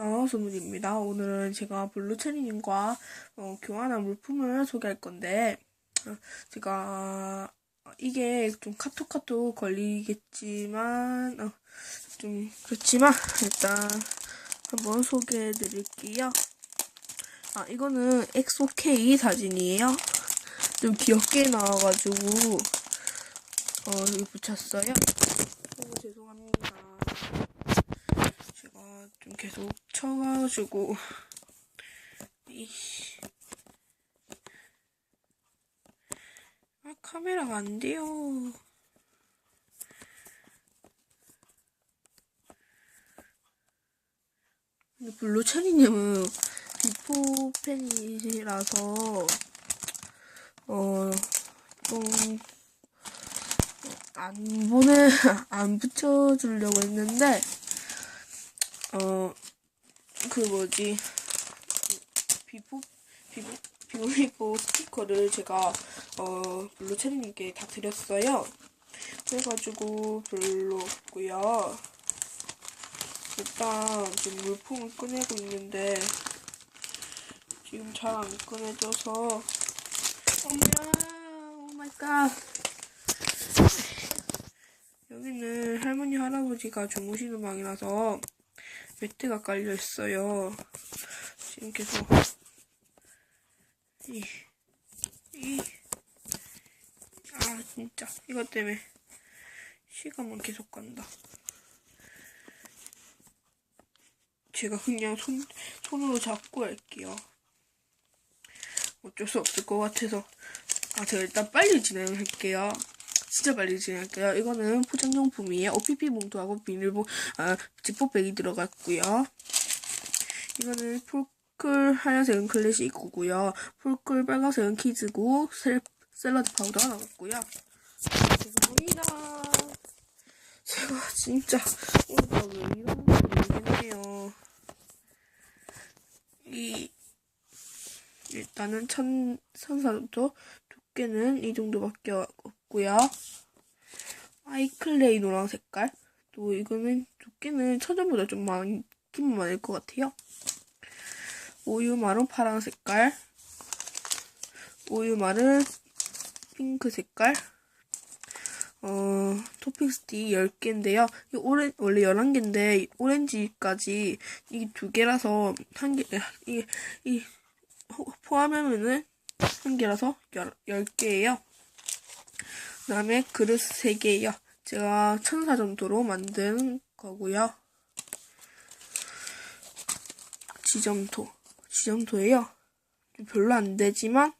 어, 소문입니다. 오늘은 제가 블루체리님과 어, 교환한 물품을 소개할 건데, 어, 제가 어, 이게 좀 카톡 카톡 걸리겠지만, 어, 좀 그렇지만 일단 한번 소개해 드릴게요. 아, 이거는 엑소K 사진이에요. 좀 귀엽게 나와가지고, 어, 여기 붙였어요. 너무 죄송합니다. 제가 좀 계속 쳐가지고 이씨. 아 카메라가 안 돼요. 근데 블루체리님은 비포 팬이라서 어 좀 안 보내 안 붙여주려고 했는데 어, 그 뭐지, 비포, 비포, 비보이보 스티커를 제가, 어, 블루 체리님께 다 드렸어요. 그래가지고 별로 없고요 일단 지금 물품을 꺼내고 있는데, 지금 잘 안 꺼내져서, 어머야, 오 마이 갓. 여기는 할머니, 할아버지가 주무시는 방이라서, 매트가 깔려 있어요. 지금 계속 이, 이, 아 진짜 이것 때문에 시간만 계속 간다. 제가 그냥 손 손으로 잡고 할게요. 어쩔 수 없을 것 같아서 아 제가 일단 빨리 진행할게요. 진짜 빨리 진행할게요. 이거는 포장용품이에요. OPP 봉투하고 비닐봉, 아, 지퍼백이 들어갔고요. 이거는 폴클 하얀색은 클래식이고요. 폴클 빨간색은 키즈고, 셀, 샐러드 파우더가 나갔고요. 죄송합니다. 제가 진짜 오늘 왜 이러는지 모르겠네요. 이 일단은 천 선사부터 두께는 이 정도밖에 없고요. 아이클레이 노란 색깔. 또 이거는 두께는 천전보다 좀 많긴 많을 것 같아요. 우유말은 파란 색깔. 우유말은 핑크 색깔. 어, 토핑 스틱 10개인데요. 이 오렌, 원래 11개인데, 오렌지까지 이두 개라서, 한 개, 이, 이, 포함하면은 한 개라서 10, 개예요 그 다음에 그릇 3개예요. 제가 천사 정도로 만든 거고요. 지점토. 지점토예요. 별로 안 되지만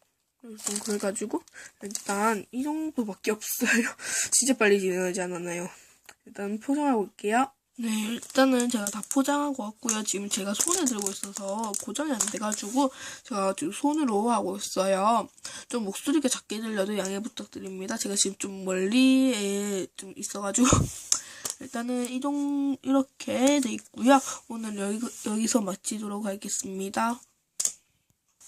좀 그래가지고 일단 이 정도밖에 없어요. 진짜 빨리 진행하지 않았나요? 일단 포장하고 올게요. 네, 일단은 제가 다 포장하고 왔고요. 지금 제가 손에 들고 있어서 고정이 안 돼가지고 제가 지금 손으로 하고 있어요. 좀 목소리가 작게 들려도 양해 부탁드립니다. 제가 지금 좀 멀리에 좀 있어가지고 일단은 이동 이렇게 돼 있고요. 오늘 여기, 여기서 마치도록 하겠습니다.